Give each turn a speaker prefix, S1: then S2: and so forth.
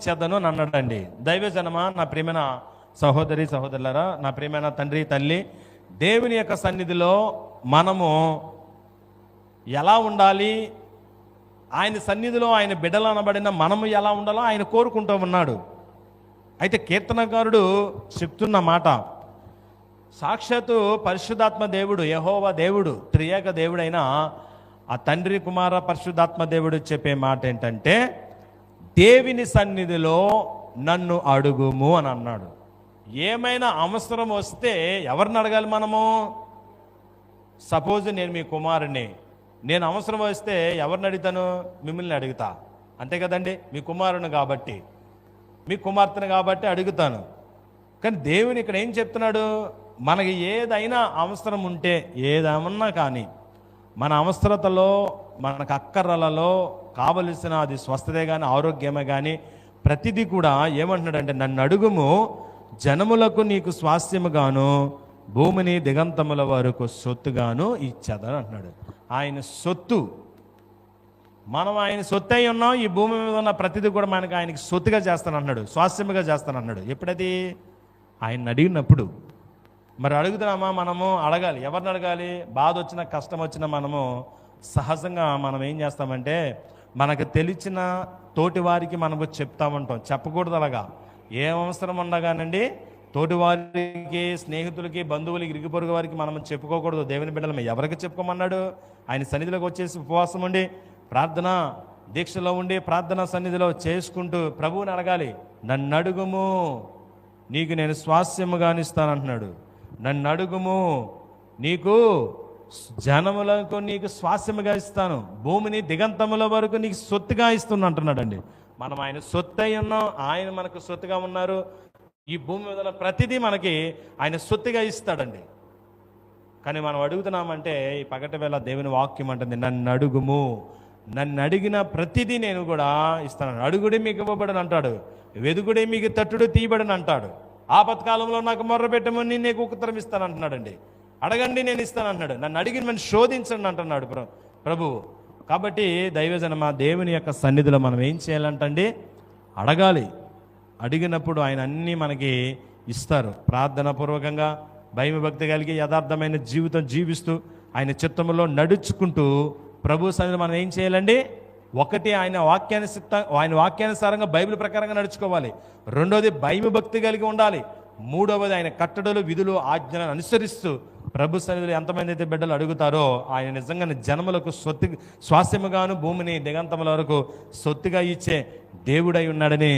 S1: ఇచ్చేద్దను అని అన్నాడండి. దైవజనమా నా ప్రేమైన సహోదరి సహోదరులరా నా ప్రేమైన తండ్రి తల్లి దేవుని యొక్క సన్నిధిలో మనము ఎలా ఉండాలి? ఆయన సన్నిధిలో ఆయన బిడ్డలు అనబడిన మనము ఎలా ఉండాలో ఆయన కోరుకుంటూ ఉన్నాడు. అయితే కీర్తనకారుడు చెప్తున్న మాట సాక్షాత్తు పరిశుద్ధాత్మ దేవుడు యహోవ దేవుడు త్రియేక దేవుడైన ఆ తండ్రి కుమార పరిశుద్ధాత్మ దేవుడు చెప్పే మాట ఏంటంటే దేవుని సన్నిధిలో నన్ను అడుగుము అని అన్నాడు. ఏమైనా అవసరం వస్తే ఎవరిని అడగాలి మనము? సపోజ్ నేను మీ కుమారుని నేను అవసరం వస్తే ఎవరిని అడుగుతాను? మిమ్మల్ని అడుగుతా. అంతే కదండి? మీ కుమారుని కాబట్టి. మీ కుమార్తెను కాబట్టి అడుగుతాను. కానీ దేవుని ఇక్కడ ఏం చెప్తున్నాడు? మనకి ఏదైనా అవసరం ఉంటే ఏదేమన్నా కానీ మన అవసరతలో మనకు అక్కర్రలలో కావలసిన అది స్వస్థతే కానీ ఆరోగ్యమే కానీ ప్రతిదీ కూడా ఏమంటున్నాడంటే నన్ను అడుగుము జనములకు నీకు స్వాస్థ్యముగాను భూమిని దిగంతముల వరకు సొత్తుగాను ఇచ్చేదని అంటున్నాడు. ఆయన సొత్తు. మనం ఆయన సొత్తు అయి ఉన్నాం ఈ భూమి మీద ఉన్న ప్రతిదీ కూడా మనకి ఆయనకి సొత్తుగా చేస్తానన్నాడు స్వాస్థ్యముగా చేస్తానన్నాడు ఎప్పుడది? ఆయన అడిగినప్పుడు. మరి అడుగుతున్నామా మనము? అడగాలి. ఎవరిని అడగాలి? బాధ వచ్చినా కష్టం వచ్చినా మనము సహజంగా మనం ఏం చేస్తామంటే మనకు తెలిసిన తోటి వారికి మనకు చెప్తామంటాం చెప్పకూడదు అలాగా. ఏ అవసరం ఉండగానండి తోటి వారికి స్నేహితులకి బంధువులకి ఇరుగు పొరుగు వారికి మనం చెప్పుకోకూడదు. దేవుని బిడ్డలు ఎవరికి చెప్పుకోమన్నాడు? ఆయన సన్నిధిలోకి వచ్చేసి ఉపవాసం ఉండి ప్రార్థన దీక్షలో ఉండి ప్రార్థన సన్నిధిలో చేసుకుంటూ ప్రభువుని అడగాలి. నన్ను అడుగుము నీకు నేను స్వాస్యముగా అంటున్నాడు నన్ను అడుగుము నీకు జనములకు నీకు స్వాస్యముగా ఇస్తాను. భూమిని దిగంతముల వరకు నీకు సొత్తుగా ఇస్తున్నా అంటున్నాడండి. మనం ఆయన సొత్తు అయి ఉన్నాం ఆయన మనకు సొత్తుగా ఉన్నారు. ఈ భూమి మీద ప్రతిదీ మనకి ఆయన సొత్తుగా ఇస్తాడండి. కానీ మనం అడుగుతున్నామంటే ఈ పగటి వేళ దేవుని వాక్యం అంటుంది నన్ను అడుగుము. నన్ను అడిగిన ప్రతిదీ నేను కూడా ఇస్తాను. అడుగుడే మీకు ఇవ్వబడని అంటాడు. వెదుగుడే మీకు తట్టుడు తీయబడని అంటాడు. ఆపత్కాలంలో నాకు మొర్ర పెట్టమని నీకు ఉత్తరం ఇస్తాను అంటున్నాడండి. అడగండి నేను ఇస్తాను అంటున్నాడు. నన్ను అడిగిన మనం శోధించండి అంటున్నాడు ప్రభు. ప్రభువు కాబట్టి దైవజనమ దేవుని యొక్క సన్నిధిలో మనం ఏం చేయాలంటండి? అడగాలి. అడిగినప్పుడు ఆయన అన్నీ మనకి ఇస్తారు. ప్రార్థన పూర్వకంగా భయభక్తి కలిగి యథార్థమైన జీవితం జీవిస్తూ ఆయన చిత్తంలో నడుచుకుంటూ ప్రభు సన్నిధి మనం ఏం చేయాలండి? ఒకటి ఆయన వాక్యానుసిత ఆయన వాక్యానుసారంగా బైబిల్ ప్రకారంగా నడుచుకోవాలి. రెండోది భయభక్తి కలిగి ఉండాలి. మూడవది ఆయన కట్టడలు విధులు ఆజ్ఞలను అనుసరిస్తూ ప్రభు సన్నిధిలో ఎంతమంది అయితే బిడ్డలు అడుగుతారో ఆయన నిజంగా జన్మలకు సొత్తు స్వాస్థ్యముగాను భూమిని దిగంతముల వరకు సొత్తుగా ఇచ్చే దేవుడై ఉన్నాడని